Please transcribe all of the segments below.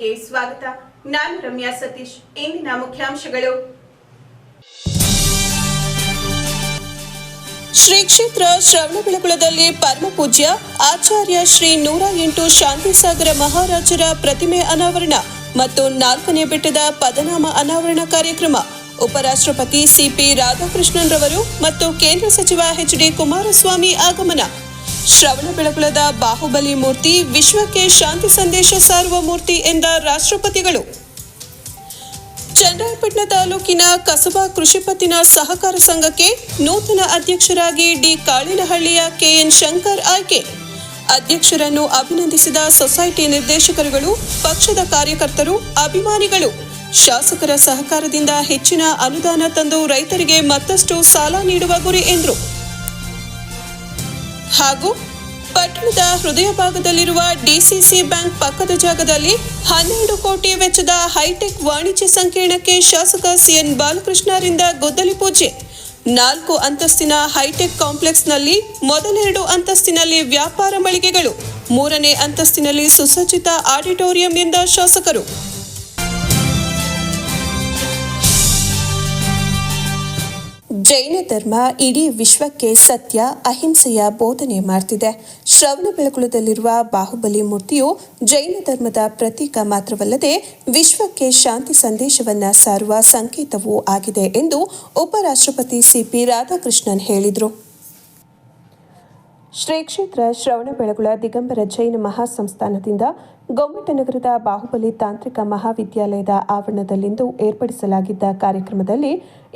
ದಿಕ್ಕೋಚನ ಸ್ವಾಗತ. ನಾನು ರಮ್ಯಾ ಸತೀಶ್. ಇಂದಿನ ಮುಖ್ಯಾಂಶಗಳು. ಶ್ರೀ ಕ್ಷೇತ್ರ ಶ್ರವಣಬೆಳಗೊಳದಲ್ಲಿ ಪರಮಪೂಜ್ಯ ಆಚಾರ್ಯ ಶ್ರೀ ನೂರ ಎಂಟು ಶಾಂತಿಸಾಗರ ಮಹಾರಾಜರ ಪ್ರತಿಮೆ ಅನಾವರಣ ಮತ್ತು ನಾಲ್ಕನೇ ಬೆಟ್ಟದ ಪದನಾಮ ಅನಾವರಣ ಕಾರ್ಯಕ್ರಮ. ಉಪರಾಷ್ಟ್ರಪತಿ ಸಿಪಿ ರಾಧಾಕೃಷ್ಣನ್ ರವರು ಮತ್ತು ಕೇಂದ್ರ ಸಚಿವ ಎಚ್ ಡಿ ಕುಮಾರಸ್ವಾಮಿ ಆಗಮನ. ಶ್ರವಣಬೆಳಗೊಳದ ಬಾಹುಬಲಿ ಮೂರ್ತಿ, ವಿಶ್ವಕ್ಕೆ ಶಾಂತಿ ಸಂದೇಶ ಸಾರುವ ಮೂರ್ತಿ ಎಂದ ರಾಷ್ಟ್ರಪತಿಗಳು. ಚನ್ನರಾಯಪಟ್ಟಣ ತಾಲೂಕಿನ ಕಸಬಾ ಕೃಷಿ ಪತ್ತಿನ ಸಹಕಾರ ಸಂಘಕ್ಕೆ ನೂತನ ಅಧ್ಯಕ್ಷರಾಗಿ ಡಿ ಕಾಳಿನಹಳ್ಳಿಯ ಕೆಎನ್ ಶಂಕರ್ ಆಯ್ಕೆ. ಅಧ್ಯಕ್ಷರನ್ನು ಅಭಿನಂದಿಸಿದ ಸೊಸೈಟಿ ನಿರ್ದೇಶಕರುಗಳು, ಪಕ್ಷದ ಕಾರ್ಯಕರ್ತರು, ಅಭಿಮಾನಿಗಳು. ಶಾಸಕರ ಸಹಕಾರದಿಂದ ಹೆಚ್ಚಿನ ಅನುದಾನ ತಂದು ರೈತರಿಗೆ ಮತ್ತಷ್ಟು ಸಾಲ ನೀಡುವ ಗುರಿ ಎಂದರು. ಹಾಗೂ ಪಟ್ಟಣದ ಹೃದಯ ಭಾಗದಲ್ಲಿರುವ ಡಿಸಿಸಿ ಬ್ಯಾಂಕ್ ಪಕ್ಕದ ಜಾಗದಲ್ಲಿ ಹನ್ನೆರಡು ಕೋಟಿ ವೆಚ್ಚದ ಹೈಟೆಕ್ ವಾಣಿಜ್ಯ ಸಂಕೀರ್ಣಕ್ಕೆ ಶಾಸಕ ಸಿಎನ್ ಬಾಲಕೃಷ್ಣರಿಂದ ಗುದ್ದಲಿ ಪೂಜೆ. ನಾಲ್ಕು ಅಂತಸ್ತಿನ ಹೈಟೆಕ್ ಕಾಂಪ್ಲೆಕ್ಸ್ನಲ್ಲಿ ಮೊದಲೆರಡು ಅಂತಸ್ತಿನಲ್ಲಿ ವ್ಯಾಪಾರ ಮಳಿಗೆಗಳು. ಮೂರನೇ ಅಂತಸ್ತಿನಲ್ಲಿ ಸುಸಜ್ಜಿತ ಆಡಿಟೋರಿಯಂ ಎಂದ ಶಾಸಕರು. ಜೈನ ಧರ್ಮ ಇಡೀ ವಿಶ್ವಕ್ಕೆ ಸತ್ಯ, ಅಹಿಂಸೆಯ ಬೋಧನೆ ಮಾಡ್ತಿದೆ. ಶ್ರವಣಬೆಳಗೊಳದಲ್ಲಿರುವ ಬಾಹುಬಲಿ ಮೂರ್ತಿಯು ಜೈನ ಧರ್ಮದ ಪ್ರತೀಕ ಮಾತ್ರವಲ್ಲದೆ ವಿಶ್ವಕ್ಕೆ ಶಾಂತಿ ಸಂದೇಶವನ್ನ ಸಾರುವ ಸಂಕೇತವೂ ಆಗಿದೆ ಎಂದು ಉಪರಾಷ್ಟ್ರಪತಿ ಸಿಪಿ ರಾಧಾಕೃಷ್ಣನ್ ಹೇಳಿದರು. ಶ್ರೀ ಕ್ಷೇತ್ರ ಶ್ರವಣ ಬೆಳಗುಳ ದಿಗಂಬರ ಜೈನ ಮಹಾಸಂಸ್ಥಾನದಿಂದ ಗೊಮ್ಮಟನಗರದ ಬಾಹುಬಲಿ ತಾಂತ್ರಿಕ ಮಹಾವಿದ್ಯಾಲಯದ ಆವರಣದಲ್ಲಿಂದು ಏರ್ಪಡಿಸಲಾಗಿದ್ದ ಕಾರ್ಯಕ್ರಮದಲ್ಲಿ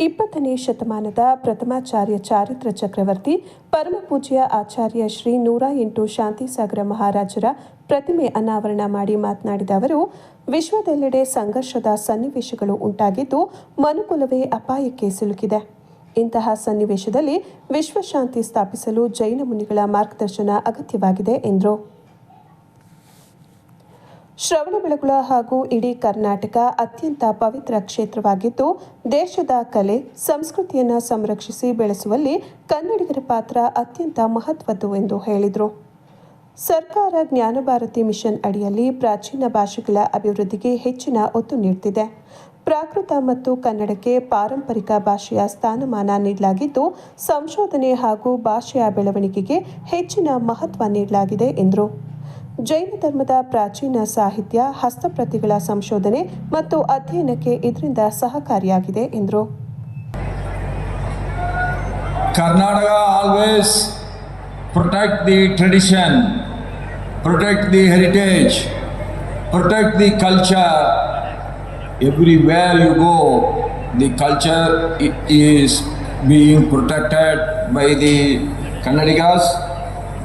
ಇಪ್ಪತ್ತನೇ ಶತಮಾನದ ಪ್ರಥಮಾಚಾರ್ಯ ಚಾರಿತ್ರ ಚಕ್ರವರ್ತಿ ಪರಮಪೂಜ್ಯ ಆಚಾರ್ಯ ಶ್ರೀ ನೂರ ಎಂಟು ಶಾಂತಿಸಾಗರ ಮಹಾರಾಜರ ಪ್ರತಿಮೆ ಅನಾವರಣ ಮಾಡಿ ಮಾತನಾಡಿದ ಅವರು, ವಿಶ್ವದೆಲ್ಲೆಡೆ ಸಂಘರ್ಷದ ಸನ್ನಿವೇಶಗಳು ಉಂಟಾಗಿದ್ದು ಮನುಕುಲವೇ ಅಪಾಯಕ್ಕೆ ಸಿಲುಕಿದೆ. ಇಂತಹ ಸನ್ನಿವೇಶದಲ್ಲಿ ವಿಶ್ವಶಾಂತಿ ಸ್ಥಾಪಿಸಲು ಜೈನ ಮುನಿಗಳ ಮಾರ್ಗದರ್ಶನ ಅಗತ್ಯವಾಗಿದೆ ಎಂದರು. ಶ್ರವಣಬೆಳಗೊಳ ಹಾಗೂ ಇಡೀ ಕರ್ನಾಟಕ ಅತ್ಯಂತ ಪವಿತ್ರ ಕ್ಷೇತ್ರವಾಗಿದ್ದು, ದೇಶದ ಕಲೆ, ಸಂಸ್ಕೃತಿಯನ್ನು ಸಂರಕ್ಷಿಸಿ ಬೆಳೆಸುವಲ್ಲಿ ಕನ್ನಡಿಗರ ಪಾತ್ರ ಅತ್ಯಂತ ಮಹತ್ವದ್ದು ಎಂದು ಹೇಳಿದರು. ಸರ್ಕಾರ ಜ್ಞಾನಭಾರತಿ ಮಿಷನ್ ಅಡಿಯಲ್ಲಿ ಪ್ರಾಚೀನ ಭಾಷೆಗಳ ಅಭಿವೃದ್ಧಿಗೆ ಹೆಚ್ಚಿನ ಒತ್ತು ನೀಡುತ್ತಿದೆ ಪ್ರಾಕೃತ ಮತ್ತು ಕನ್ನಡಕ್ಕೆ ಪಾರಂಪರಿಕ ಭಾಷೆಯ ಸ್ಥಾನಮಾನ ನೀಡಲಾಗಿದ್ದು, ಸಂಶೋಧನೆ ಹಾಗೂ ಭಾಷೆಯ ಬೆಳವಣಿಗೆಗೆ ಹೆಚ್ಚಿನ ಮಹತ್ವ ನೀಡಲಾಗಿದೆ ಎಂದರು ಜೈನ ಧರ್ಮದ ಪ್ರಾಚೀನ ಸಾಹಿತ್ಯ, ಹಸ್ತಪ್ರತಿಗಳ ಸಂಶೋಧನೆ ಮತ್ತು ಅಧ್ಯಯನಕ್ಕೆ ಇದರಿಂದ ಸಹಕಾರಿಯಾಗಿದೆ ಎಂದರು Karnataka always protect the tradition protect the heritage protect the culture. Everywhere you go, the culture is being protected by the Kannadigas.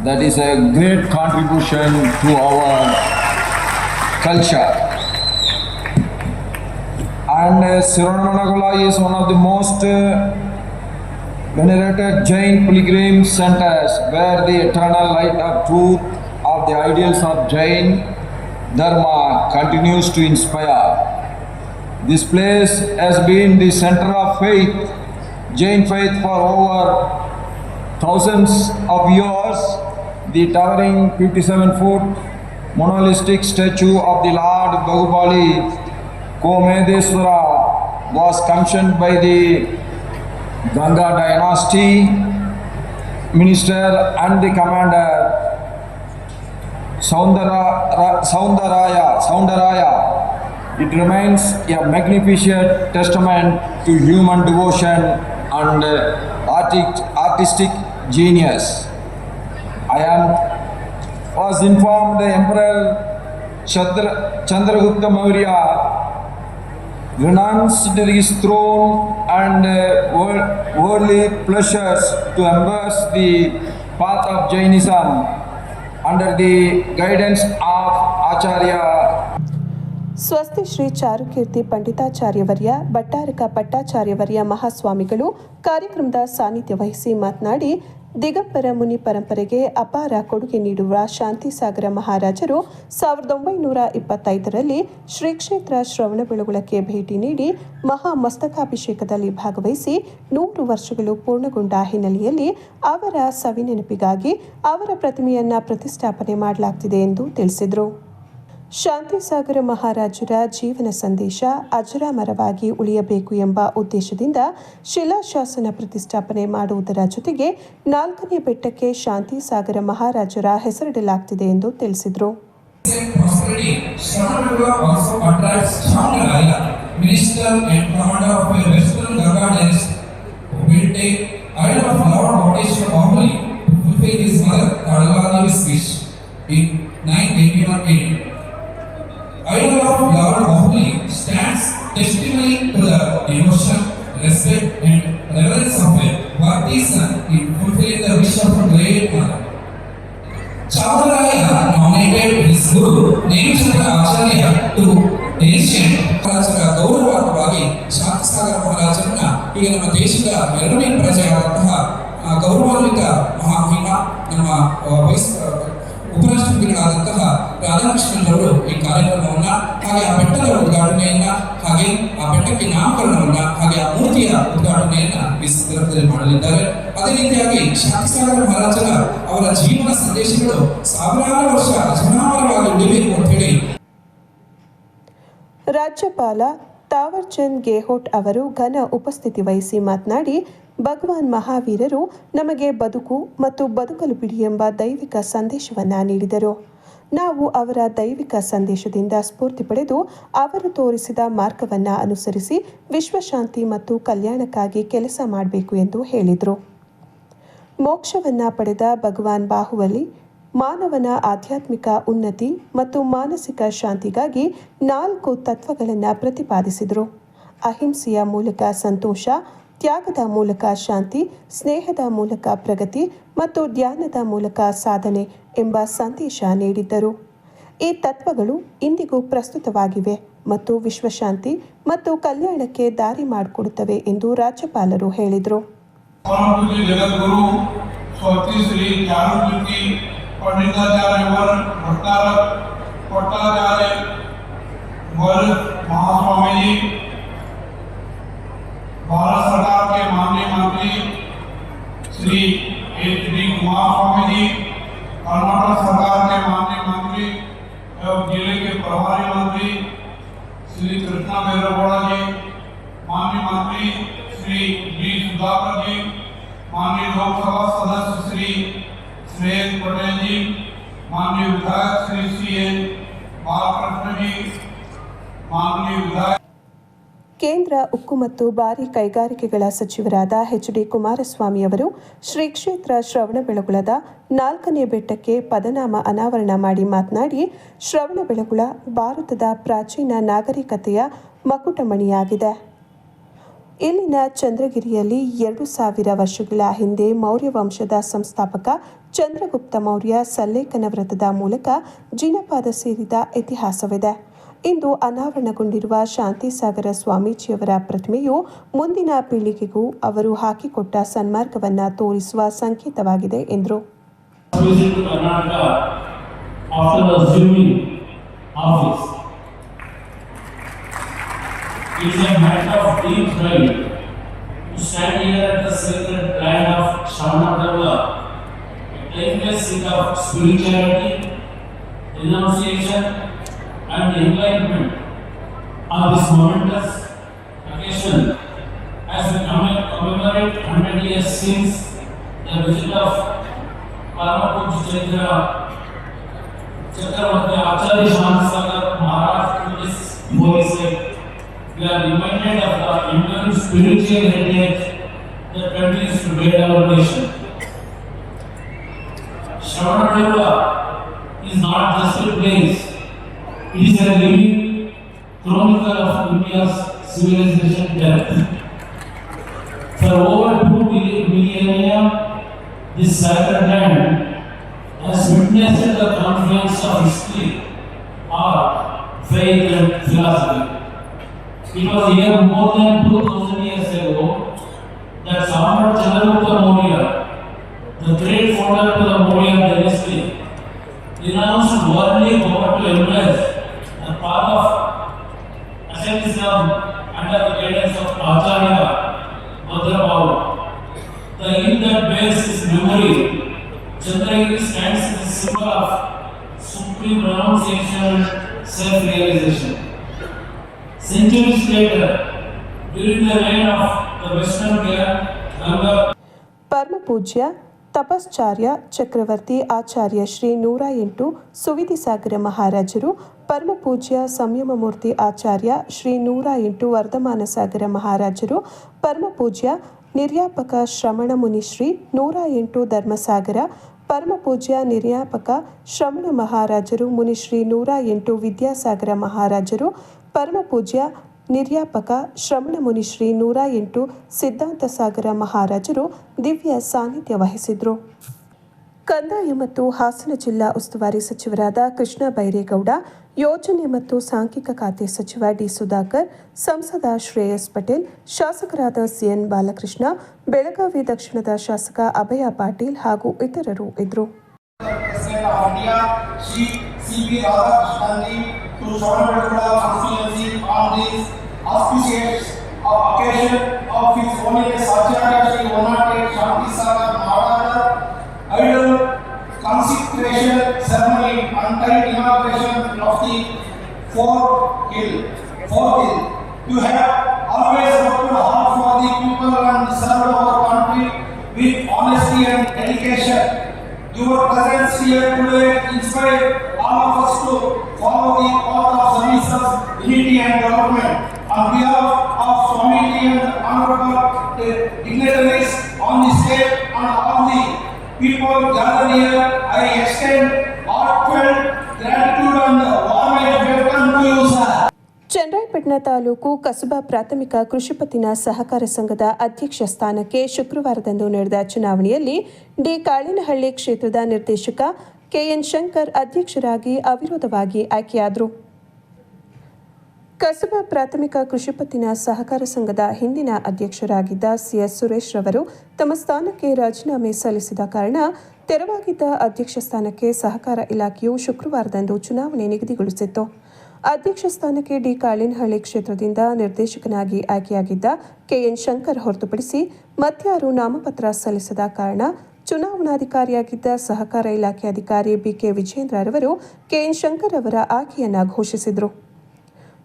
That is a great contribution to our culture. And uh, Siranamanagola is one of the most uh, venerated Jain pilgrim centers where the eternal light of truth of the ideals of Jain Dharma continues to inspire. This place has been the center of faith, Jain faith for over thousands of years. The towering 57 foot monolithic statue of the Lord Bahubali Komedeswara was commissioned by the Ganga dynasty minister and the commander Saundara, Saundaraya, Saundaraya. It remains a magnificent testament to human devotion and uh, artistic genius. I am was informed the Emperor Chandra, Chandragupta Maurya renounced his throne and uh, wor- worldly pleasures to embrace the path of Jainism under the guidance of Acharya Swasti Shri Charukeerthi Panditacharyavarya Bhattaraka Pattacharyavarya ಮಹಾಸ್ವಾಮಿಗಳು ಕಾರ್ಯಕ್ರಮದ ಸಾನ್ನಿಧ್ಯ ವಹಿಸಿ ಮಾತನಾಡಿ, ದಿಗಂಬರ ಮುನಿ ಪರಂಪರೆಗೆ ಅಪಾರ ಕೊಡುಗೆ ನೀಡುವ ಶಾಂತಿಸಾಗರ ಮಹಾರಾಜರು ಸಾವಿರದ ಒಂಬೈನೂರ ಇಪ್ಪತ್ತೈದರಲ್ಲಿ ಶ್ರೀ ಕ್ಷೇತ್ರ ಶ್ರವಣಬೆಳಗೊಳಕ್ಕೆ ಭೇಟಿ ನೀಡಿ ಮಹಾ ಮಸ್ತಕಾಭಿಷೇಕದಲ್ಲಿ ಭಾಗವಹಿಸಿ ನೂರು ವರ್ಷಗಳು ಪೂರ್ಣಗೊಂಡ ಹಿನ್ನೆಲೆಯಲ್ಲಿ ಅವರ ಸವಿನೆನಪಿಗಾಗಿ ಅವರ ಪ್ರತಿಮೆಯನ್ನು ಪ್ರತಿಷ್ಠಾಪನೆ ಮಾಡಲಾಗ್ತಿದೆ ಎಂದು ತಿಳಿಸಿದರು. ಶಾಂತಿಸಾಗರ ಮಹಾರಾಜರ ಜೀವನ ಸಂದೇಶ ಅಜರಾಮರವಾಗಿ ಉಳಿಯಬೇಕು ಎಂಬ ಉದ್ದೇಶದಿಂದ ಶಿಲಾಶಾಸನ ಪ್ರತಿಷ್ಠಾಪನೆ ಮಾಡುವುದರ ಜೊತೆಗೆ ನಾಲ್ಕನೇ ಬೆಟ್ಟಕ್ಕೆ ಶಾಂತಿಸಾಗರ ಮಹಾರಾಜರ ಹೆಸರಿಡಲಾಗ್ತಿದೆ ಎಂದು ತಿಳಿಸಿದರು Idol of Lord Bahubali stands testimony to the devotion, respect and reverence of a worthy son in fulfilling the wish of a great mother. Chamaraya nominated his guru Nemchandra Acharya to ancient ಮಹಾರಾಜರ ಗೌರವಾರ್ಥವಾಗಿ ಶಾಂತಿಸಾಗರ ಮಹಾರಾಜರನ್ನ ಈಗ ನಮ್ಮ ದೇಶದ ಎರಡನೇ ಪ್ರಜೆಯಾದಂತಹ ಆ, ಗೌರವಾನ್ವಿತ ಮಹಾಮಹಿಮ ನಮ್ಮ ಆ, wise ಆ, ಉಪರಾಷ್ಟ್ರಪತಿಗಳಾದಂತಹ ರಾಧಾಕೃಷ್ಣನವರು ಈ ಕಾರ್ಯಕ್ರಮವನ್ನ, ಹಾಗೆ ಆ ಬೆಟ್ಟದ ಉದ್ಘಾಟನೆಯನ್ನ, ಹಾಗೆ ಆ ಬೆಟ್ಟಕ್ಕೆ ನಾಮಕರಣವನ್ನ, ಹಾಗೆ ಆ ಮೂರ್ತಿಯ ಉದ್ಘಾಟನೆಯನ್ನ ಈ ಸಂದರ್ಭದಲ್ಲಿ ಮಾಡಲಿದ್ದಾರೆ. ಅದೇ ರೀತಿಯಾಗಿ ಶಾಂತಿಸಾಗರ ಮಹಾರಾಜರ ಅವರ ಜೀವನ ಸಂದೇಶಗಳು ಸಾವಿರಾರು ವರ್ಷ ಅಜನಾಮರವಾಗಿ ಉಳಿಬೇಕು ಅಂತ ಹೇಳಿ ರಾಜ್ಯಪಾಲ ತಾವರ್ಚಂದ್ ಗೆಹೋಟ್ ಅವರು ಘನ ಉಪಸ್ಥಿತಿ ವಹಿಸಿ ಮಾತನಾಡಿ ಭಗವಾನ್ ಮಹಾವೀರರು ನಮಗೆ ಬದುಕು ಮತ್ತು ಬದುಕಲು ಬಿಡಿ ಎಂಬ ದೈವಿಕ ಸಂದೇಶವನ್ನು ನೀಡಿದರು. ನಾವು ಅವರ ದೈವಿಕ ಸಂದೇಶದಿಂದ ಸ್ಫೂರ್ತಿ ಪಡೆದು ಅವರು ತೋರಿಸಿದ ಮಾರ್ಗವನ್ನು ಅನುಸರಿಸಿ ವಿಶ್ವಶಾಂತಿ ಮತ್ತು ಕಲ್ಯಾಣಕ್ಕಾಗಿ ಕೆಲಸ ಮಾಡಬೇಕು ಎಂದು ಹೇಳಿದರು. ಮೋಕ್ಷವನ್ನು ಪಡೆದ ಭಗವಾನ್ ಬಾಹುಬಲಿ ಮಾನವನ ಆಧ್ಯಾತ್ಮಿಕ ಉನ್ನತಿ ಮತ್ತು ಮಾನಸಿಕ ಶಾಂತಿಗಾಗಿ ನಾಲ್ಕು ತತ್ವಗಳನ್ನು ಪ್ರತಿಪಾದಿಸಿದರು. ಅಹಿಂಸೆಯ ಮೂಲಕ ಸಂತೋಷ ತ್ಯಾಗದ ಮೂಲಕ ಶಾಂತಿ, ಸ್ನೇಹದ ಮೂಲಕ ಪ್ರಗತಿ ಮತ್ತು ಧ್ಯಾನದ ಮೂಲಕ ಸಾಧನೆ ಎಂಬ ಸಂದೇಶ ನೀಡಿದ್ದರು. ಈ ತತ್ವಗಳು ಇಂದಿಗೂ ಪ್ರಸ್ತುತವಾಗಿವೆ ಮತ್ತು ವಿಶ್ವಶಾಂತಿ ಮತ್ತು ಕಲ್ಯಾಣಕ್ಕೆ ದಾರಿ ಮಾಡಿಕೊಡುತ್ತವೆ ಎಂದು ರಾಜ್ಯಪಾಲರು ಹೇಳಿದರು. ಮಹಾಸ್ವಾಮಿ भारत सरकार के माननीय मंत्री श्री एच कुमार स्वामी जी, कर्नाटक सरकार के माननीय मंत्री एवं ज़िले के प्रभारी मंत्री श्री कृष्णा बैरगौड़ा जी, माननीय मंत्री श्री डी सुधाकर जी, माननीय लोकसभा सदस्य श्री श्रेयस पटेल जी, माननीय विधायक श्री सी एन बालकृष्ण जी, माननीय विधायक ಕೇಂದ್ರ ಉಕ್ಕು ಮತ್ತು ಭಾರಿ ಕೈಗಾರಿಕೆಗಳ ಸಚಿವರಾದ ಎಚ್ ಡಿ ಕುಮಾರಸ್ವಾಮಿ ಅವರು ಶ್ರೀ ಕ್ಷೇತ್ರ ಶ್ರವಣಬೆಳಗೊಳದ ನಾಲ್ಕನೇ ಬೆಟ್ಟಕ್ಕೆ ಪದನಾಮ ಅನಾವರಣ ಮಾಡಿ ಮಾತನಾಡಿ ಶ್ರವಣಬೆಳಗೊಳ ಭಾರತದ ಪ್ರಾಚೀನ ನಾಗರಿಕತೆಯ ಮಕುಟಮಣಿಯಾಗಿದೆ. ಇಲ್ಲಿನ ಚಂದ್ರಗಿರಿಯಲ್ಲಿ ಎರಡು ಸಾವಿರ ವರ್ಷಗಳ ಹಿಂದೆ ಮೌರ್ಯ ವಂಶದ ಸಂಸ್ಥಾಪಕ ಚಂದ್ರಗುಪ್ತ ಮೌರ್ಯ ಸಲ್ಲೇಖನ ವ್ರತದ ಮೂಲಕ ಜಿನಪಾದ ಸೇರಿದ ಇತಿಹಾಸವಿದೆ. ಇಂದು ಅನಾವರಣಗೊಂಡಿರುವ ಶಾಂತಿಸಾಗರ ಸ್ವಾಮೀಜಿಯವರ ಪ್ರತಿಮೆಯು ಮುಂದಿನ ಪೀಳಿಗೆಗೂ ಅವರು ಹಾಕಿಕೊಟ್ಟ ಸನ್ಮಾರ್ಗವನ್ನು ತೋರಿಸುವ ಸಂಕೇತವಾಗಿದೆ ಎಂದರು spirituality, renunciation, and enlightenment on this momentous occasion as we commemorate 100 years since the visit of Paramapuj Chandra Chakravarti Acharya Shansagar Maharaj to this holy site. We are reminded of the immense spiritual heritage that continues to guide our nation. Shravanabela is not just a place, it is a living chronicle of India's civilization depth. For over two millennia, this sacred land has witnessed the confluence of history, art, faith, and philosophy. It was here more than 2000 years ago that Samrat Chandragupta Maurya, the great founder of the Maurya dynasty, renounced worldly power to embrace part of asceticism under the guidance of Acharya Bhadrabhav. The ink that bears his memory generally stands as a symbol of supreme renunciation, and self realization. Centuries later, during the reign of the Western Gaya, Ganga, Parma Pujya ತಪಶ್ಚಾರ್ಯ ಚಕ್ರವರ್ತಿ ಆಚಾರ್ಯ ಶ್ರೀ ನೂರ ಎಂಟು ಸುವಿಧಿಸಾಗರ ಮಹಾರಾಜರು ಪರಮಪೂಜ್ಯ ಸಂಯಮಮೂರ್ತಿ ಆಚಾರ್ಯ ಶ್ರೀ ನೂರ ಎಂಟು ವರ್ಧಮಾನ ಸಾಗರ ಮಹಾರಾಜರು ಪರಮಪೂಜ್ಯ ನಿರ್ಯಾಪಕ ಶ್ರಮಣ ಮುನಿ ಶ್ರೀ ನೂರ ಎಂಟು ಧರ್ಮಸಾಗರ ಪರಮಪೂಜ್ಯ ನಿರ್ಯಾಪಕ ಶ್ರಮಣ ಮಹಾರಾಜರು ಮುನಿಶ್ರೀ ನೂರ ಎಂಟು ವಿದ್ಯಾಸಾಗರ ಮಹಾರಾಜರು ಪರಮಪೂಜ್ಯ ನಿರ್ಯಾಪಕ ಶ್ರಮಣ ಮುನಿಶ್ರೀ ನೂರ ಎಂಟು ಸಿದ್ಧಾಂತ ಸಾಗರ ಮಹಾರಾಜರು ದಿವ್ಯ ಸಾನ್ನಿಧ್ಯ ವಹಿಸಿದ್ರು. ಕಂದಾಯ ಮತ್ತು ಹಾಸನ ಜಿಲ್ಲಾ ಉಸ್ತುವಾರಿ ಸಚಿವರಾದ ಕೃಷ್ಣ ಬೈರೇಗೌಡ, ಯೋಜನೆ ಮತ್ತು ಸಾಂಖ್ಯಿಕ ಖಾತೆ ಸಚಿವ ಡಿ ಸುಧಾಕರ್, ಸಂಸದ ಶ್ರೇಯಸ್ ಪಟೇಲ್, ಶಾಸಕರಾದ ಸಿಎನ್ ಬಾಲಕೃಷ್ಣ, ಬೆಳಗಾವಿ ದಕ್ಷಿಣದ ಶಾಸಕ ಅಭಯ ಪಾಟೀಲ್ ಹಾಗೂ ಇತರರು ಇದ್ದರು To Savanapetla constituency on this auspicious occasion of His Holiness Acharya Shri Onate Shanti Sagar Maharaja idol consecration ceremony time inauguration of the fourth hill, fourth hill. You have always worked hard for the people and served our country with honesty and dedication. Your presence here today inspire all of us to path of services, unity and development. On behalf of Swami and honorable uh, dignitaries on the state and all the people gathered here, I extend heartfelt taluk ಕಸಬಾ ಪ್ರಾಥಮಿಕ ಕೃಷಿ ಪತ್ತಿನ ಸಹಕಾರ ಸಂಘದ ಅಧ್ಯಕ್ಷ ಸ್ಥಾನಕ್ಕೆ ಶುಕ್ರವಾರದಂದು ನಡೆದ ಚುನಾವಣೆಯಲ್ಲಿ ಡಿ ಕಾಳಿನಹಳ್ಳಿ ಕ್ಷೇತ್ರದ ನಿರ್ದೇಶಕ ಕೆಎನ್ ಶಂಕರ್ ಅಧ್ಯಕ್ಷರಾಗಿ ಅವಿರೋಧವಾಗಿ ಆಯ್ಕೆಯಾದರು. ಕಸಬಾ ಪ್ರಾಥಮಿಕ ಕೃಷಿ ಪತ್ತಿನ ಸಹಕಾರ ಸಂಘದ ಹಿಂದಿನ ಅಧ್ಯಕ್ಷರಾಗಿದ್ದ ಸಿಎಸ್ ಸುರೇಶ್ ರವರು ತಮ್ಮ ಸ್ಥಾನಕ್ಕೆ ರಾಜೀನಾಮೆ ಸಲ್ಲಿಸಿದ ಕಾರಣ ತೆರವಾಗಿದ್ದ ಅಧ್ಯಕ್ಷ ಸ್ಥಾನಕ್ಕೆ ಸಹಕಾರ ಇಲಾಖೆಯು ಶುಕ್ರವಾರದಂದು ಚುನಾವಣೆ ನಿಗದಿಗೊಳಿಸಿತ್ತು. ಅಧ್ಯಕ್ಷ ಸ್ಥಾನಕ್ಕೆ ಡಿ ಕಾಳಿನಹಳ್ಳಿ ಕ್ಷೇತ್ರದಿಂದ ನಿರ್ದೇಶಕನಾಗಿ ಆಯ್ಕೆಯಾಗಿದ್ದ ಕೆಎನ್ ಶಂಕರ್ ಹೊರತುಪಡಿಸಿ ಮತ್ಯಾರು ನಾಮಪತ್ರ ಸಲ್ಲಿಸದ ಕಾರಣ ಚುನಾವಣಾಧಿಕಾರಿಯಾಗಿದ್ದ ಸಹಕಾರ ಇಲಾಖೆ ಅಧಿಕಾರಿ ಬಿಕೆ ವಿಜೇಂದ್ರ ರವರು ಕೆಎನ್ ಶಂಕರ್ ಅವರ ಆಯ್ಕೆಯನ್ನು ಘೋಷಿಸಿದರು.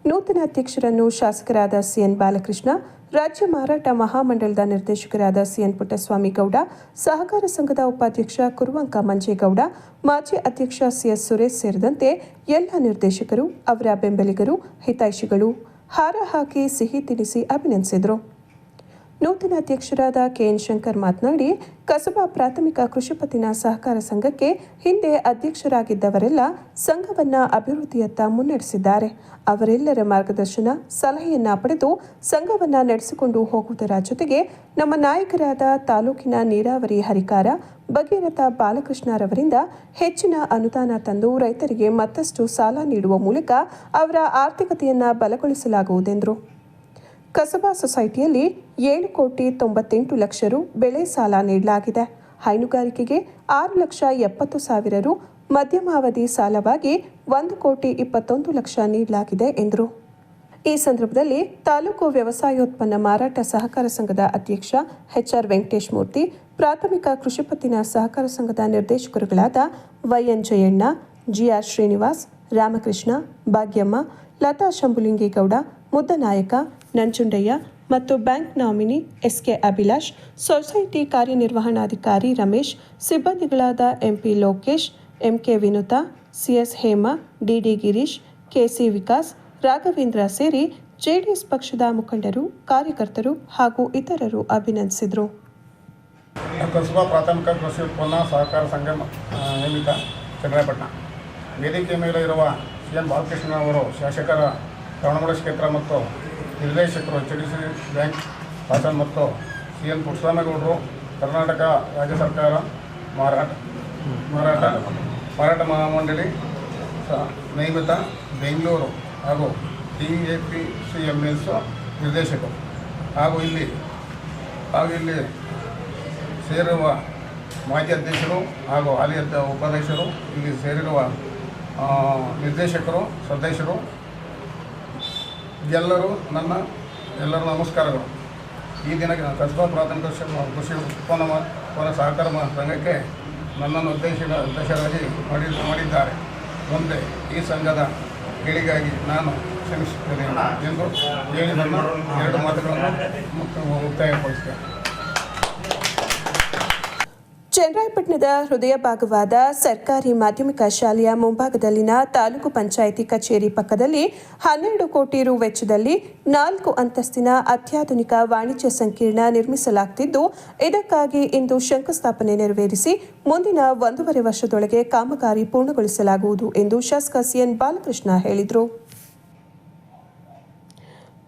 ನೂತನ ಅಧ್ಯಕ್ಷರನ್ನು ಶಾಸಕರಾದ ಸಿಎನ್ ಬಾಲಕೃಷ್ಣ, ರಾಜ್ಯ ಮಾರಾಟ ಮಹಾಮಂಡಲದ ನಿರ್ದೇಶಕರಾದ ಸಿಎನ್ ಪುಟ್ಟಸ್ವಾಮಿ ಗೌಡ, ಸಹಕಾರ ಸಂಘದ ಉಪಾಧ್ಯಕ್ಷ ಕುರುವಂಕ ಮಂಜೇಗೌಡ, ಮಾಜಿ ಅಧ್ಯಕ್ಷ ಸಿಎಸ್ ಸುರೇಶ್ ಸೇರಿದಂತೆ ಎಲ್ಲ ನಿರ್ದೇಶಕರು, ಅವರ ಬೆಂಬಲಿಗರು, ಹಿತೈಷಿಗಳು ಹಾರ ಹಾಕಿ ಸಿಹಿ ತಿನಿಸಿ ಅಭಿನಂದಿಸಿದರು. ನೂತನ ಅಧ್ಯಕ್ಷರಾದ ಕೆಎನ್ ಶಂಕರ್ ಮಾತನಾಡಿ, ಕಸಬಾ ಪ್ರಾಥಮಿಕ ಕೃಷಿ ಸಹಕಾರ ಸಂಘಕ್ಕೆ ಹಿಂದೆ ಅಧ್ಯಕ್ಷರಾಗಿದ್ದವರೆಲ್ಲ ಸಂಘವನ್ನ ಅಭಿವೃದ್ಧಿಯತ್ತ ಮುನ್ನಡೆಸಿದ್ದಾರೆ. ಅವರೆಲ್ಲರ ಮಾರ್ಗದರ್ಶನ, ಸಲಹೆಯನ್ನ ಪಡೆದು ಸಂಘವನ್ನ ನಡೆಸಿಕೊಂಡು ಹೋಗುವುದರ ಜೊತೆಗೆ ನಮ್ಮ ನಾಯಕರಾದ ತಾಲೂಕಿನ ನೀರಾವರಿ ಹರಿಕಾರ ಭಗೀರಥ ಬಾಲಕೃಷ್ಣರವರಿಂದ ಹೆಚ್ಚಿನ ಅನುದಾನ ತಂದು ರೈತರಿಗೆ ಮತ್ತಷ್ಟು ಸಾಲ ನೀಡುವ ಮೂಲಕ ಅವರ ಆರ್ಥಿಕತೆಯನ್ನ ಬಲಗೊಳಿಸಲಾಗುವುದೆಂದರು. ಕಸಬಾ ಸೊಸೈಟಿಯಲ್ಲಿ ಏಳು ಕೋಟಿ ತೊಂಬತ್ತೆಂಟು ಲಕ್ಷ ರು ಬೆಳೆ ಸಾಲ ನೀಡಲಾಗಿದೆ. ಹೈನುಗಾರಿಕೆಗೆ ಆರು ಲಕ್ಷ ಎಪ್ಪತ್ತು ಸಾವಿರ ರು ಮಧ್ಯಮಾವಧಿ ಸಾಲವಾಗಿ ಒಂದು ಕೋಟಿ ಇಪ್ಪತ್ತೊಂದು ಲಕ್ಷ ನೀಡಲಾಗಿದೆ ಎಂದರು. ಈ ಸಂದರ್ಭದಲ್ಲಿ ತಾಲೂಕು ವ್ಯವಸಾಯೋತ್ಪನ್ನ ಮಾರಾಟ ಸಹಕಾರ ಸಂಘದ ಅಧ್ಯಕ್ಷ ಎಚ್ಆರ್ ವೆಂಕಟೇಶ್ ಮೂರ್ತಿ, ಪ್ರಾಥಮಿಕ ಕೃಷಿ ಪತ್ತಿನ ಸಹಕಾರ ಸಂಘದ ನಿರ್ದೇಶಕರುಗಳಾದ Y N Jayanna, G R Srinivas, Ramakrishna, Bhagyamma, Latha Shambhulingegowda, Muddanayaka Nanjundaiah ಮತ್ತು bank nominee S K Abhilash society ಕಾರ್ಯನಿರ್ವಹಣಾಧಿಕಾರಿ Ramesh ಸಿಬ್ಬಂದಿಗಳಾದ M P Lokesh M K Vinutha C S Hema D D Girish K C Vikas Raghavendra ಸೇರಿ JDS ಪಕ್ಷದ ಮುಖಂಡರು ಕಾರ್ಯಕರ್ತರು ಹಾಗೂ ಇತರರು ಅಭಿನಂದಿಸಿದರು. ಕಸುಬಾ ಪ್ರಾಥಮಿಕ ಕೃಷಿ ಸಹಕಾರ ಸಂಘ ಆ, ನೇಮಿತ ಚನ್ನರಾಯಪಟ್ಟಣ. ವೇದಿಕೆ ಮೇಲೆ ಇರುವ ಸಿ ಎನ್ ಬಾಲಕೃಷ್ಣ ಅವರು ಶಾಸಕರ ಶ್ರವಣಮೂಲ ಕ್ಷೇತ್ರ ಮತ್ತು ನಿರ್ದೇಶಕರು H D C bank, Hassan ಮತ್ತು ಸಿ ಎನ್ ಪುಟ್ಟಸ್ವಾಮಿಗೌಡರು ಕರ್ನಾಟಕ ರಾಜ್ಯ ಸರ್ಕಾರ, ಮಾರಾಟ ಮಾರಾಟ ಮಾರಾಟ ಮಹಾಮಂಡಳಿ ನೈಮಿತ, ಬೆಂಗಳೂರು ಹಾಗೂ D A P C M S ನಿರ್ದೇಶಕರು. ಹಾಗೂ ಇಲ್ಲಿ ಹಾಗೂ ಇಲ್ಲಿ ಸೇರುವ ಮಾಜಿ ಅಧ್ಯಕ್ಷರು ಹಾಗೂ ಹಾಲಿ ಉಪಾಧ್ಯಕ್ಷರು, ಇಲ್ಲಿ ಸೇರಿರುವ ನಿರ್ದೇಶಕರು, ಸದಸ್ಯರು ಎಲ್ಲರೂ ನನ್ನ ಎಲ್ಲರೂ ನಮಸ್ಕಾರಗಳು. ಈ ದಿನ ಕಸ್ಬಾ ಪ್ರಾಥಮಿಕ ಕೃಷಿ ಉತ್ಪನ್ನ ಪರ ಸಹಕಾರ ಸಂಘಕ್ಕೆ ನನ್ನನ್ನು ಉದ್ದೇಶ ಅಧ್ಯಕ್ಷರಾಗಿ ಮಾಡಿ, ಮಾಡಿದ್ದಾರೆ. ಮುಂದೆ ಈ ಸಂಘದ ಗಳಿಗಾಗಿ ನಾನು ಶ್ರಮಿಸುತ್ತೇನೆ ಎಂದು ಹೇಳಿ ಎರಡು ಮಾತುಗಳನ್ನು ಮುಕ್ತಾಯಪಡಿಸ್ತೇನೆ ಚನ್ನರಾಯಪಟ್ಟಣದ ಹೃದಯ ಭಾಗವಾದ ಸರ್ಕಾರಿ ಮಾಧ್ಯಮಿಕ ಶಾಲೆಯ ಮುಂಭಾಗದಲ್ಲಿನ ತಾಲೂಕು ಪಂಚಾಯಿತಿ ಕಚೇರಿ ಪಕ್ಕದಲ್ಲಿ ಹನ್ನೆರಡು ಕೋಟಿ ರು ವೆಚ್ಚದಲ್ಲಿ ನಾಲ್ಕು ಅಂತಸ್ತಿನ ಅತ್ಯಾಧುನಿಕ ವಾಣಿಜ್ಯ ಸಂಕೀರ್ಣ ನಿರ್ಮಿಸಲಾಗುತ್ತಿದ್ದು ಇದಕ್ಕಾಗಿ ಇಂದು ಶಂಕುಸ್ಥಾಪನೆ ನೆರವೇರಿಸಿ ಮುಂದಿನ ಒಂದೂವರೆ ವರ್ಷದೊಳಗೆ ಕಾಮಗಾರಿ ಪೂರ್ಣಗೊಳಿಸಲಾಗುವುದು ಎಂದು ಶಾಸಕ ಸಿಎನ್ ಬಾಲಕೃಷ್ಣ ಹೇಳಿದರು.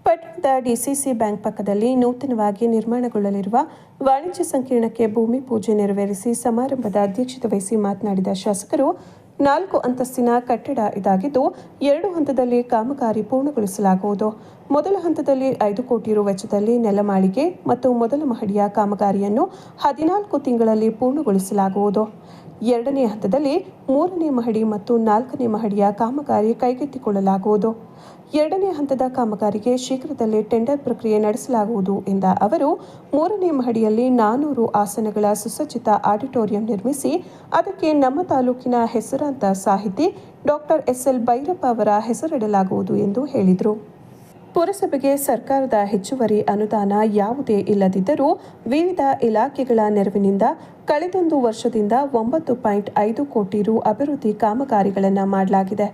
ಪಟ್ಟಣದ ಡಿಸಿಸಿ ಬ್ಯಾಂಕ್ ಪಕ್ಕದಲ್ಲಿ ನೂತನವಾಗಿ ನಿರ್ಮಾಣಗೊಳ್ಳಲಿರುವ ವಾಣಿಜ್ಯ ಸಂಕೀರ್ಣಕ್ಕೆ ಭೂಮಿ ಪೂಜೆ ನೆರವೇರಿಸಿ ಸಮಾರಂಭದ ಅಧ್ಯಕ್ಷತೆ ವಹಿಸಿ ಮಾತನಾಡಿದ ಶಾಸಕರು, ನಾಲ್ಕು ಅಂತಸ್ತಿನ ಕಟ್ಟಡ ಇದಾಗಿದ್ದು, ಎರಡು ಹಂತದಲ್ಲಿ ಕಾಮಗಾರಿ ಪೂರ್ಣಗೊಳಿಸಲಾಗುವುದು. ಮೊದಲ ಹಂತದಲ್ಲಿ ಐದು ಕೋಟಿ ರು ವೆಚ್ಚದಲ್ಲಿ ನೆಲಮಾಳಿಗೆ ಮತ್ತು ಮೊದಲ ಮಹಡಿಯ ಕಾಮಗಾರಿಯನ್ನು ಹದಿನಾಲ್ಕು ತಿಂಗಳಲ್ಲಿ ಪೂರ್ಣಗೊಳಿಸಲಾಗುವುದು. ಎರಡನೇ ಹಂತದಲ್ಲಿ ಮೂರನೇ ಮಹಡಿ ಮತ್ತು ನಾಲ್ಕನೇ ಮಹಡಿಯ ಕಾಮಗಾರಿ ಕೈಗೆತ್ತಿಕೊಳ್ಳಲಾಗುವುದು. ಎರಡನೇ ಹಂತದ ಕಾಮಗಾರಿಗೆ ಶೀಘ್ರದಲ್ಲೇ ಟೆಂಡರ್ ಪ್ರಕ್ರಿಯೆ ನಡೆಸಲಾಗುವುದು ಎಂದ ಅವರು, ಮೂರನೇ ಮಹಡಿಯಲ್ಲಿ ನಾನೂರು ಆಸನಗಳ ಸುಸಜ್ಜಿತ ಆಡಿಟೋರಿಯಂ ನಿರ್ಮಿಸಿ, ಅದಕ್ಕೆ ನಮ್ಮ ತಾಲೂಕಿನ ಹೆಸರಾಂತ ಸಾಹಿತಿ ಡಾಕ್ಟರ್ ಎಸ್ಎಲ್ ಭೈರಪ್ಪ ಅವರ ಹೆಸರಿಡಲಾಗುವುದು ಎಂದು ಹೇಳಿದರು. ಪುರಸಭೆಗೆ ಸರ್ಕಾರದ ಹೆಚ್ಚುವರಿ ಅನುದಾನ ಯಾವುದೇ ಇಲ್ಲದಿದ್ದರೂ ವಿವಿಧ ಇಲಾಖೆಗಳ ನೆರವಿನಿಂದ ಕಳೆದೊಂದು ವರ್ಷದಿಂದ ಒಂಬತ್ತು ಪಾಯಿಂಟ್ ಐದು ಕೋಟಿ ರು ಅಭಿವೃದ್ಧಿ ಕಾಮಗಾರಿಗಳನ್ನು ಮಾಡಲಾಗಿದೆ.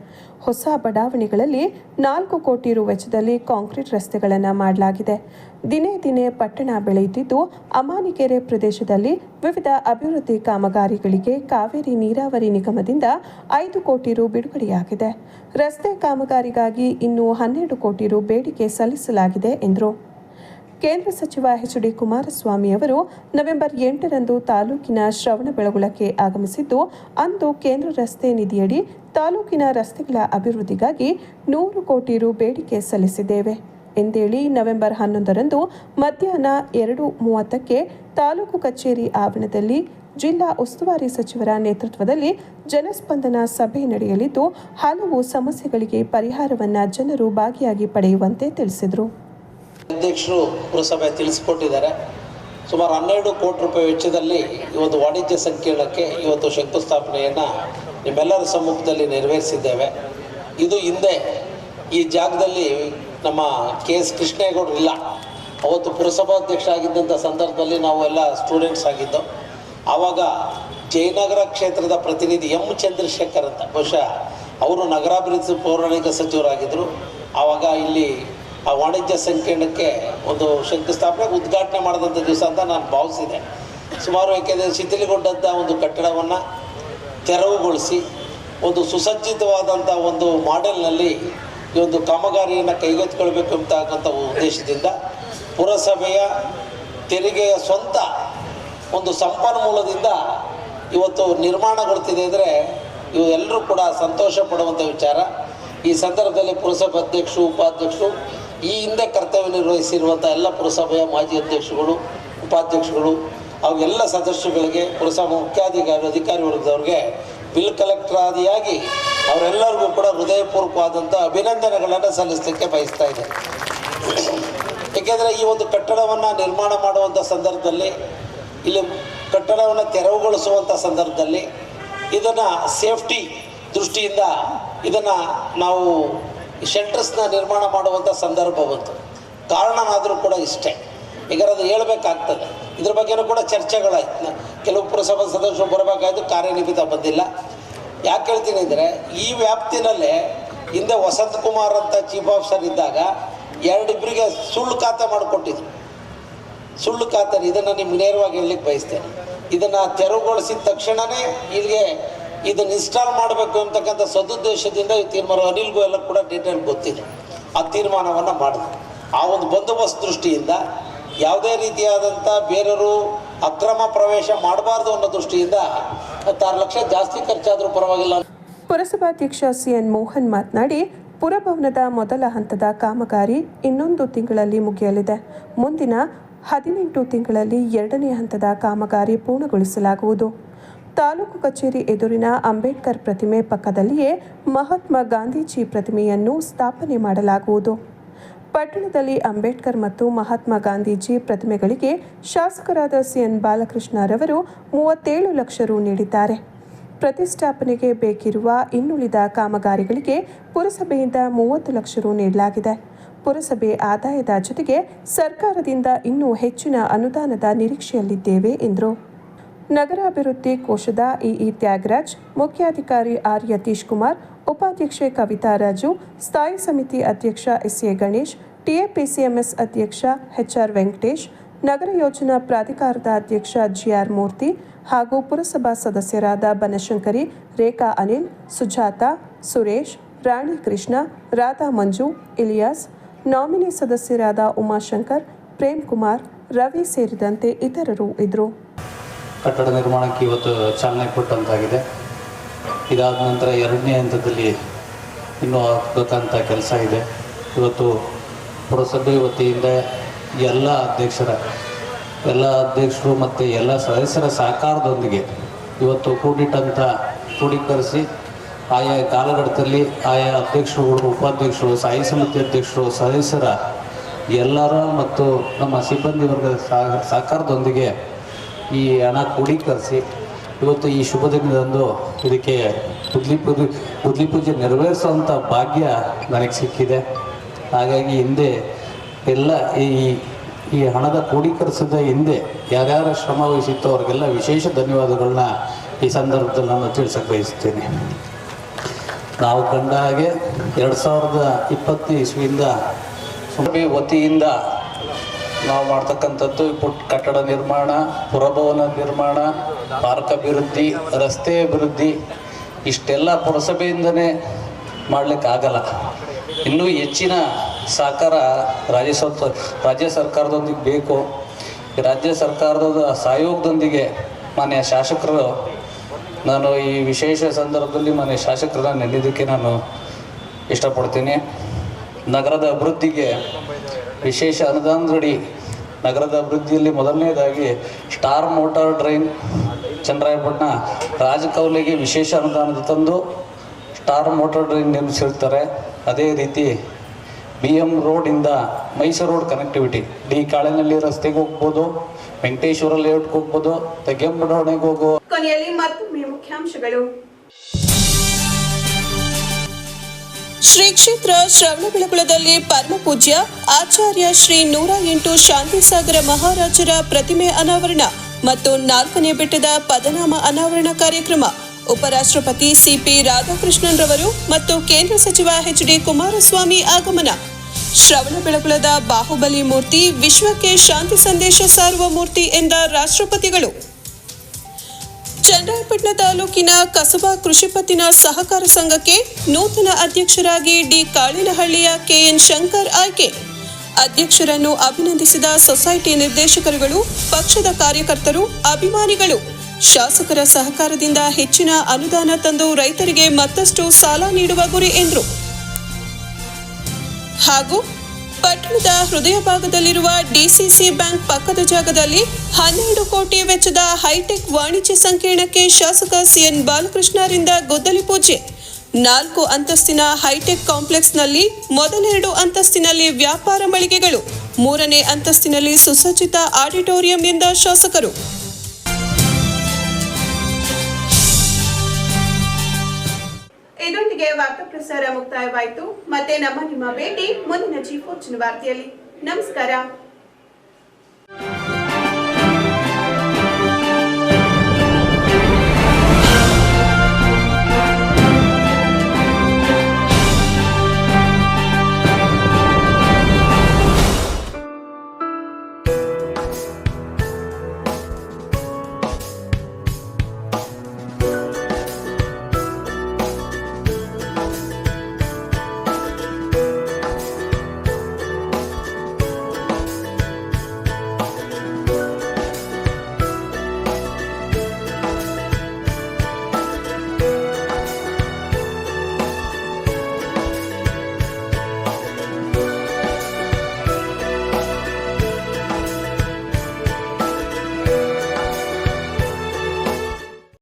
ಹೊಸ ಬಡಾವಣೆಗಳಲ್ಲಿ ನಾಲ್ಕು ಕೋಟಿ ರು ವೆಚ್ಚದಲ್ಲಿ ಕಾಂಕ್ರೀಟ್ ರಸ್ತೆಗಳನ್ನು ಮಾಡಲಾಗಿದೆ. ದಿನೇ ದಿನೇ ಪಟ್ಟಣ ಬೆಳೆಯುತ್ತಿದ್ದು, ಅಮಾನಿಕೆರೆ ಪ್ರದೇಶದಲ್ಲಿ ವಿವಿಧ ಅಭಿವೃದ್ಧಿ ಕಾಮಗಾರಿಗಳಿಗೆ ಕಾವೇರಿ ನೀರಾವರಿ ನಿಗಮದಿಂದ ಐದು ಕೋಟಿ ರು ಬಿಡುಗಡೆಯಾಗಿದೆ. ರಸ್ತೆ ಕಾಮಗಾರಿಗಾಗಿ ಇನ್ನೂ ಹನ್ನೆರಡು ಕೋಟಿ ರು ಬೇಡಿಕೆ ಸಲ್ಲಿಸಲಾಗಿದೆ ಎಂದರು. ಕೇಂದ್ರ ಸಚಿವ ಎಚ್ ಡಿ ಕುಮಾರಸ್ವಾಮಿ ಅವರು ನವೆಂಬರ್ ಎಂಟರಂದು ತಾಲೂಕಿನ ಶ್ರವಣಬೆಳಗೊಳಕ್ಕೆ ಆಗಮಿಸಿದ್ದು, ಅಂದು ಕೇಂದ್ರ ರಸ್ತೆ ನಿಧಿಯಡಿ ತಾಲೂಕಿನ ರಸ್ತೆಗಳ ಅಭಿವೃದ್ಧಿಗಾಗಿ ನೂರು ಕೋಟಿ ರು ಬೇಡಿಕೆ ಸಲ್ಲಿಸಿದ್ದೇವೆ. ಎಂದೇಳಿ, ನವೆಂಬರ್ ಹನ್ನೊಂದರಂದು ಮಧ್ಯಾಹ್ನ ಎರಡು ಮೂವತ್ತಕ್ಕೆ ತಾಲೂಕು ಕಚೇರಿ ಆವರಣದಲ್ಲಿ ಜಿಲ್ಲಾ ಉಸ್ತುವಾರಿ ಸಚಿವರ ನೇತೃತ್ವದಲ್ಲಿ ಜನಸ್ಪಂದನ ಸಭೆ ನಡೆಯಲಿದ್ದು, ಹಲವು ಸಮಸ್ಯೆಗಳಿಗೆ ಪರಿಹಾರವನ್ನು ಜನರು ಭಾಗಿಯಾಗಿ ಪಡೆಯುವಂತೆ ತಿಳಿಸಿದರು. ಅಧ್ಯಕ್ಷರು ಪುರಸಭೆ ತಿಳಿಸಿಕೊಟ್ಟಿದ್ದಾರೆ. ಸುಮಾರು ಹನ್ನೆರಡು ಕೋಟಿ ರೂಪಾಯಿ ವೆಚ್ಚದಲ್ಲಿ ಇವತ್ತು ವಾಣಿಜ್ಯ ಸಂಕೀರ್ಣಕ್ಕೆ ಇವತ್ತು ಶಂಕುಸ್ಥಾಪನೆಯನ್ನು ನಿಮ್ಮೆಲ್ಲರ ಸಮ್ಮುಖದಲ್ಲಿ ನೆರವೇರಿಸಿದ್ದೇವೆ. ಇದು ಹಿಂದೆ ಈ ಜಾಗದಲ್ಲಿ ನಮ್ಮ ಕೆ ಎಸ್ ಕೃಷ್ಣೇಗೌಡರು ಇಲ್ಲ. ಅವತ್ತು ಪುರಸಭಾಧ್ಯಕ್ಷ ಆಗಿದ್ದಂಥ ಸಂದರ್ಭದಲ್ಲಿ ನಾವು ಎಲ್ಲ ಸ್ಟೂಡೆಂಟ್ಸ್ ಆಗಿದ್ದು, ಆವಾಗ ಜಯನಗರ ಕ್ಷೇತ್ರದ ಪ್ರತಿನಿಧಿ ಎಂ ಚಂದ್ರಶೇಖರ್ ಅಂತ. ಬಹುಶಃ ಅವರು ನಗರಾಭಿವೃದ್ಧಿ ಪೌರಾಣಿಕ ಸಚಿವರಾಗಿದ್ದರು ಆವಾಗ ಇಲ್ಲಿ ಆ ವಾಣಿಜ್ಯ ಸಂಕೀರ್ಣಕ್ಕೆ ಒಂದು ಶಂಕುಸ್ಥಾಪನೆ, ಉದ್ಘಾಟನೆ ಮಾಡಿದಂಥ ದಿವಸ ಅಂತ ನಾನು ಭಾವಿಸಿದೆ. ಸುಮಾರು ಏಕೆಂದರೆ ಶಿಥಿಲಗೊಂಡಂಥ ಒಂದು ಕಟ್ಟಡವನ್ನು ತೆರವುಗೊಳಿಸಿ, ಒಂದು ಸುಸಜ್ಜಿತವಾದಂಥ ಒಂದು ಮಾಡೆಲ್ನಲ್ಲಿ ಈ ಒಂದು ಕಾಮಗಾರಿಯನ್ನು ಕೈಗೆತ್ತಿಕೊಳ್ಬೇಕು ಅಂತಕ್ಕಂಥ ಉದ್ದೇಶದಿಂದ ಪುರಸಭೆಯ ತೆರಿಗೆಯ ಸ್ವಂತ ಒಂದು ಸಂಪನ್ಮೂಲದಿಂದ ಇವತ್ತು ನಿರ್ಮಾಣಗೊಳ್ತಿದೆ ಅಂದರೆ ಇವು ಎಲ್ಲರೂ ಕೂಡ ಸಂತೋಷ ಪಡುವಂಥ ವಿಚಾರ. ಈ ಸಂದರ್ಭದಲ್ಲಿ ಪುರಸಭೆ ಅಧ್ಯಕ್ಷರು ಉಪಾಧ್ಯಕ್ಷರು ಈ ಹಿಂದೆ ಕರ್ತವ್ಯ ನಿರ್ವಹಿಸಿರುವಂಥ ಎಲ್ಲ ಪುರಸಭೆಯ ಮಾಜಿ ಅಧ್ಯಕ್ಷಗಳು, ಉಪಾಧ್ಯಕ್ಷಗಳು ಹಾಗೂ ಎಲ್ಲ ಸದಸ್ಯರುಗಳಿಗೆ ಪುರಸಭೆ ಮುಖ್ಯಾಧಿಕಾರಿ, ಅಧಿಕಾರಿ ವರ್ಗದವ್ರಿಗೆ ಬಿಲ್ ಕಲೆಕ್ಟರ್ ಆದಿಯಾಗಿ ಅವರೆಲ್ಲರಿಗೂ ಕೂಡ ಹೃದಯಪೂರ್ವಕವಾದಂಥ ಅಭಿನಂದನೆಗಳನ್ನು ಸಲ್ಲಿಸಲಿಕ್ಕೆ ಬಯಸ್ತಾ ಇದ್ದಾರೆ ಏಕೆಂದರೆ ಈ ಒಂದು ಕಟ್ಟಡವನ್ನು ನಿರ್ಮಾಣ ಮಾಡುವಂಥ ಸಂದರ್ಭದಲ್ಲಿ, ಇಲ್ಲಿ ಕಟ್ಟಡವನ್ನು ತೆರವುಗೊಳಿಸುವಂಥ ಸಂದರ್ಭದಲ್ಲಿ ಇದನ್ನು ಸೇಫ್ಟಿ ದೃಷ್ಟಿಯಿಂದ ಇದನ್ನು ನಾವು ಶೆಲ್ಟರ್ಸ್ನ ನಿರ್ಮಾಣ ಮಾಡುವಂಥ ಸಂದರ್ಭ ಬಂತು. ಕಾರಣನಾದರೂ ಕೂಡ ಇಷ್ಟೇ. ಈಗ ಅದು ಹೇಳಬೇಕಾಗ್ತದೆ. ಇದ್ರ ಬಗ್ಗೆನೂ ಕೂಡ ಚರ್ಚೆಗಳಾಯ್ತು. ಕೆಲವು ಪುರಸಭಾ ಸದಸ್ಯರು ಬರಬೇಕಾಯ್ತು ಕಾರ್ಯನಿಮಿತ ಬಂದಿಲ್ಲ. ಯಾಕೆ ಹೇಳ್ತೀನಿ ಅಂದರೆ, ಈ ವ್ಯಾಪ್ತಿನಲ್ಲೇ ಹಿಂದೆ ವಸಂತ್ ಕುಮಾರ್ ಅಂತ ಚೀಫ್ ಆಫೀಸರ್ ಇದ್ದಾಗ ಎರಡಿಬ್ಬರಿಗೆ ಸುಳ್ಳು ಖಾತೆ ಮಾಡಿಕೊಟ್ಟಿದ್ರು. ಸುಳ್ಳು ಖಾತೆ, ಇದನ್ನು ನಿಮ್ಗೆ ನೇರವಾಗಿ ಹೇಳಲಿಕ್ಕೆ ಬಯಸ್ತೇನೆ. ಇದನ್ನು ತೆರವುಗೊಳಿಸಿದ ತಕ್ಷಣವೇ ಇಲ್ಲಿಗೆ ಇದನ್ನು ಇನ್ಸ್ಟಾಲ್ ಮಾಡಬೇಕು ಅಂತಕ್ಕಂಥ ಸದುದ್ದೇಶದಿಂದ ಈ ತೀರ್ಮಾನ ಅನಿಲ್ಗೂ ಎಲ್ಲ ಕೂಡ ಡೀಟೇಲ್ ಗೊತ್ತಿದೆ ಆ ತೀರ್ಮಾನವನ್ನು ಮಾಡಿದೆ ಆ ಒಂದು ಬಂದೋಬಸ್ತ್ ದೃಷ್ಟಿಯಿಂದ ಯಾವುದೇ ರೀತಿಯಾದಂಥ ಬೇರೆಯವರು ಅಕ್ರಮ ಪ್ರವೇಶ ಮಾಡಬಾರ್ದು ಅನ್ನೋ ದೃಷ್ಟಿಯಿಂದ ಹತ್ತಾರು ಲಕ್ಷ ಜಾಸ್ತಿ ಖರ್ಚಾದರೂ ಪರವಾಗಿಲ್ಲ. ಪುರಸಭಾಧ್ಯಕ್ಷ ಸಿಎನ್ ಮೋಹನ್ ಮಾತನಾಡಿ, ಪುರಭವನದ ಮೊದಲ ಹಂತದ ಕಾಮಗಾರಿ ಇನ್ನೊಂದು ತಿಂಗಳಲ್ಲಿ ಮುಗಿಯಲಿದೆ. ಮುಂದಿನ ಹದಿನೆಂಟು ತಿಂಗಳಲ್ಲಿ ಎರಡನೇ ಹಂತದ ಕಾಮಗಾರಿ ಪೂರ್ಣಗೊಳಿಸಲಾಗುವುದು. ತಾಲೂಕು ಕಚೇರಿ ಎದುರಿನ ಅಂಬೇಡ್ಕರ್ ಪ್ರತಿಮೆ ಪಕ್ಕದಲ್ಲಿಯೇ ಮಹಾತ್ಮ ಗಾಂಧೀಜಿ ಪ್ರತಿಮೆಯನ್ನು ಸ್ಥಾಪನೆ ಮಾಡಲಾಗುವುದು. ಪಟ್ಟಣದಲ್ಲಿ ಅಂಬೇಡ್ಕರ್ ಮತ್ತು ಮಹಾತ್ಮ ಗಾಂಧೀಜಿ ಪ್ರತಿಮೆಗಳಿಗೆ ಶಾಸಕರಾದ ಸಿಎನ್ ಬಾಲಕೃಷ್ಣರವರು ಮೂವತ್ತೇಳು ಲಕ್ಷ ರು ನೀಡಿದ್ದಾರೆ. ಪ್ರತಿಷ್ಠಾಪನೆಗೆ ಬೇಕಿರುವ ಇನ್ನುಳಿದ ಕಾಮಗಾರಿಗಳಿಗೆ ಪುರಸಭೆಯಿಂದ ಮೂವತ್ತು ಲಕ್ಷ ರು ನೀಡಲಾಗಿದೆ. ಪುರಸಭೆ ಆದಾಯದ ಜೊತೆಗೆ ಸರ್ಕಾರದಿಂದ ಇನ್ನೂ ಹೆಚ್ಚಿನ ಅನುದಾನದ ನಿರೀಕ್ಷೆಯಲ್ಲಿದ್ದೇವೆ ಎಂದರು. ನಗರಾಭಿವೃದ್ಧಿ ಕೋಶದ ಇಇ ತ್ಯಾಗರಾಜ್, ಮುಖ್ಯಾಧಿಕಾರಿ ಆರ್ ಯತೀಶ್ ಕುಮಾರ್, ಉಪಾಧ್ಯಕ್ಷೆ ಕವಿತಾ ರಾಜು, ಸ್ಥಾಯಿ ಸಮಿತಿ ಅಧ್ಯಕ್ಷ ಎಸ್ ಎ ಗಣೇಶ್, ಟಿಎಪಿಸಿಎಂಎಸ್ ಅಧ್ಯಕ್ಷ ಎಚ್ಆರ್ ವೆಂಕಟೇಶ್, ನಗರ ಯೋಜನಾ ಪ್ರಾಧಿಕಾರದ ಅಧ್ಯಕ್ಷ ಜಿಆರ್ ಮೂರ್ತಿ ಹಾಗೂ ಪುರಸಭಾ ಸದಸ್ಯರಾದ ಬನಶಂಕರಿ, ರೇಖಾ ಅನಿಲ್, ಸುಜಾತ, ಸುರೇಶ್, ರಾಣಿ ಕೃಷ್ಣ, ರಾಧಾ ಮಂಜು, ಇಲಿಯಾಸ್, ನಾಮಿನಿ ಸದಸ್ಯರಾದ ಉಮಾಶಂಕರ್ ಪ್ರೇಮ್ ಕುಮಾರ್ ರವಿ ಸೇರಿದಂತೆ ಇತರರು ಇದ್ದರು ಕಟ್ಟಡ ನಿರ್ಮಾಣಕ್ಕೆ ಇವತ್ತು ಚಾಲನೆ ಕೊಟ್ಟಂತಾಗಿದೆ. ಇದಾದ ನಂತರ ಎರಡನೇ ಹಂತದಲ್ಲಿ ಇನ್ನೂ ಆಗಬೇಕಂತ ಕೆಲಸ ಇದೆ. ಇವತ್ತು ಪುರಸಭೆ ವತಿಯಿಂದ ಎಲ್ಲ ಅಧ್ಯಕ್ಷರ, ಎಲ್ಲ ಅಧ್ಯಕ್ಷರು ಮತ್ತು ಎಲ್ಲ ಸದಸ್ಯರ ಸಹಕಾರದೊಂದಿಗೆ ಇವತ್ತು ಕೂಡಿಟ್ಟಂಥ ಕ್ರೋಢೀಕರಿಸಿ ಆಯಾ ಕಾಲಘಟ್ಟದಲ್ಲಿ ಆಯಾ ಅಧ್ಯಕ್ಷರುಗಳು, ಉಪಾಧ್ಯಕ್ಷರು, ಸ್ಥಾಯಿ ಸಮಿತಿ ಅಧ್ಯಕ್ಷರು, ಸದಸ್ಯರ ಎಲ್ಲರ ಮತ್ತು ನಮ್ಮ ಸಿಬ್ಬಂದಿ ವರ್ಗದ ಸಹ- ಸಹಕಾರದೊಂದಿಗೆ ಈ ಹಣ ಕ್ರೋಢೀಕರಿಸಿ ಇವತ್ತು ಈ ಶುಭ ದಿನದಂದು ಇದಕ್ಕೆ ಬುದ್ಲಿ ಪೂಜೆ ಬುದ್ಲಿ ಪೂಜೆ ನೆರವೇರಿಸುವಂಥ ಭಾಗ್ಯ ನನಗೆ ಸಿಕ್ಕಿದೆ. ಹಾಗಾಗಿ ಹಿಂದೆ ಎಲ್ಲ ಈ ಈ ಹಣದ ಕ್ರೋಢೀಕರಿಸಿದ ಹಿಂದೆ ಯಾರ್ಯಾರ ಶ್ರಮ ವಹಿಸಿತ್ತು ಅವ್ರಿಗೆಲ್ಲ ವಿಶೇಷ ಧನ್ಯವಾದಗಳನ್ನ ಈ ಸಂದರ್ಭದಲ್ಲಿ ನಾನು ತಿಳಿಸಕ್ಕೆ ಬಯಸ್ತೇನೆ ನಾವು ಕಂಡ ಹಾಗೆ ಎರಡು ಸಾವಿರದ ಇಪ್ಪತ್ತು ಇಸ್ವಿಯಿಂದ ವತಿಯಿಂದ ನಾವು ಮಾಡ್ತಕ್ಕಂಥದ್ದು ಪುಟ್ಟ ಕಟ್ಟಡ ನಿರ್ಮಾಣ, ಪುರಭವನ ನಿರ್ಮಾಣ, ಪಾರ್ಕ್ ಅಭಿವೃದ್ಧಿ, ರಸ್ತೆ ಅಭಿವೃದ್ಧಿ, ಇಷ್ಟೆಲ್ಲ ಪುರಸಭೆಯಿಂದನೇ ಮಾಡಲಿಕ್ಕಾಗಲ್ಲ. ಇನ್ನೂ ಹೆಚ್ಚಿನ ಸಹಕಾರ ರಾಜ್ಯ ರಾಜ್ಯ ಸರ್ಕಾರದೊಂದಿಗೆ ಬೇಕು. ರಾಜ್ಯ ಸರ್ಕಾರದ ಸಹಯೋಗದೊಂದಿಗೆ ಮಾನ್ಯ ಶಾಸಕರು, ನಾನು ಈ ವಿಶೇಷ ಸಂದರ್ಭದಲ್ಲಿ ಮಾನ್ಯ ಶಾಸಕರನ್ನ ನೆನೆಯೋದಕ್ಕೆ ನಾನು ಇಷ್ಟಪಡ್ತೀನಿ. ನಗರದ ಅಭಿವೃದ್ಧಿಗೆ ವಿಶೇಷ ಅನುದಾನದಡಿ ನಗರದ ಅಭಿವೃದ್ಧಿಯಲ್ಲಿ ಮೊದಲನೇದಾಗಿ ಸ್ಟಾರ್ ಮೋಟಾರ್ ಡ್ರೈನ್ ಚಂದ್ರಾಯಪಟ್ಟಣ ರಾಜಕೌಲಿಗೆ ವಿಶೇಷ ಅನುದಾನದ ತಂದು ಸ್ಟಾರ್ ಮೋಟಾರ್ ಡ್ರೈನ್ ನಿರ್ಮಿಸಿರ್ತಾರೆ. ಅದೇ ರೀತಿ ಬಿ ಎಂ ರೋಡಿಂದ ಮೈಸೂರು ರೋಡ್ ಕನೆಕ್ಟಿವಿಟಿ. ಡಿ ಕಾಳೆನಲ್ಲಿ ರಸ್ತೆಗೆ ಹೋಗ್ಬೋದು, ವೆಂಕಟೇಶ್ವರ ಲೇಔಟ್ಗೆ ಹೋಗ್ಬೋದು, ತೆಗೆಂಬಡಾವಣೆಗೆ ಹೋಗೋ ಕೊನೆಯಲ್ಲಿ ಮತ್ತೊಮ್ಮೆ ಮುಖ್ಯಾಂಶಗಳು. ಶ್ರೀ ಕ್ಷೇತ್ರ ಶ್ರವಣಬೆಳಗೊಳದಲ್ಲಿ ಪರಮಪೂಜ್ಯ ಆಚಾರ್ಯ ಶ್ರೀ ನೂರ ಎಂಟು ಶಾಂತಿಸಾಗರ ಮಹಾರಾಜರ ಪ್ರತಿಮೆ ಅನಾವರಣ ಮತ್ತು ನಾಲ್ಕನೇ ಬೆಟ್ಟದ ಪದನಾಮ ಅನಾವರಣ ಕಾರ್ಯಕ್ರಮ. ಉಪರಾಷ್ಟ್ರಪತಿ ಸಿಪಿ ರಾಧಾಕೃಷ್ಣನ್ ರವರು ಮತ್ತು ಕೇಂದ್ರ ಸಚಿವ ಎಚ್ ಡಿ ಕುಮಾರಸ್ವಾಮಿ ಆಗಮನ. ಶ್ರವಣಬೆಳಗೊಳದ ಬಾಹುಬಲಿ ಮೂರ್ತಿ ವಿಶ್ವಕ್ಕೆ ಶಾಂತಿ ಸಂದೇಶ ಸಾರುವ ಮೂರ್ತಿ ಎಂದ ರಾಷ್ಟ್ರಪತಿಗಳು. ಚನ್ನರಾಯಪಟ್ಟಣ ತಾಲೂಕಿನ ಕಸಬಾ ಕೃಷಿ ಪತ್ತಿನ ಸಹಕಾರ ಸಂಘಕ್ಕೆ ನೂತನ ಅಧ್ಯಕ್ಷರಾಗಿ ಡಿ ಕಾಳಿನಹಳ್ಳಿಯ ಕೆಎನ್ ಶಂಕರ್ ಆಯ್ಕೆ. ಅಧ್ಯಕ್ಷರನ್ನು ಅಭಿನಂದಿಸಿದ ಸೊಸೈಟಿ ನಿರ್ದೇಶಕರುಗಳು, ಪಕ್ಷದ ಕಾರ್ಯಕರ್ತರು, ಅಭಿಮಾನಿಗಳು. ಶಾಸಕರ ಸಹಕಾರದಿಂದ ಹೆಚ್ಚಿನ ಅನುದಾನ ತಂದು ರೈತರಿಗೆ ಮತ್ತಷ್ಟು ಸಾಲ ನೀಡುವ ಗುರಿ ಎಂದರು. ಹಾಗೂ ಪಟ್ಟಣದ ಹೃದಯ ಭಾಗದಲ್ಲಿರುವ ಡಿಸಿಸಿ ಬ್ಯಾಂಕ್ ಪಕ್ಕದ ಜಾಗದಲ್ಲಿ ಹನ್ನೆರಡು ಕೋಟಿ ವೆಚ್ಚದ ಹೈಟೆಕ್ ವಾಣಿಜ್ಯ ಸಂಕೀರ್ಣಕ್ಕೆ ಶಾಸಕ ಸಿಎನ್ ಬಾಲಕೃಷ್ಣರಿಂದ ಗುದ್ದಲಿ ಪೂಜೆ. ನಾಲ್ಕು ಅಂತಸ್ತಿನ ಹೈಟೆಕ್ ಕಾಂಪ್ಲೆಕ್ಸ್ನಲ್ಲಿ ಮೊದಲೆರಡು ಅಂತಸ್ತಿನಲ್ಲಿ ವ್ಯಾಪಾರ ಮಳಿಗೆಗಳು. ಮೂರನೇ ಅಂತಸ್ತಿನಲ್ಲಿ ಸುಸಜ್ಜಿತ ಆಡಿಟೋರಿಯಂ ಎಂದ ಶಾಸಕರು. ಇದರೊಂದಿಗೆ ವಾರ್ತಾ ಪ್ರಸಾರ ಮುಕ್ತಾಯವಾಯಿತು. ಮತ್ತೆ ನಮ್ಮ ನಿಮ್ಮ ಭೇಟಿ ಮುಂದಿನ ಜೀಪೋಚಿನ ವಾರ್ತೆಯಲ್ಲಿ ನಮಸ್ಕಾರ.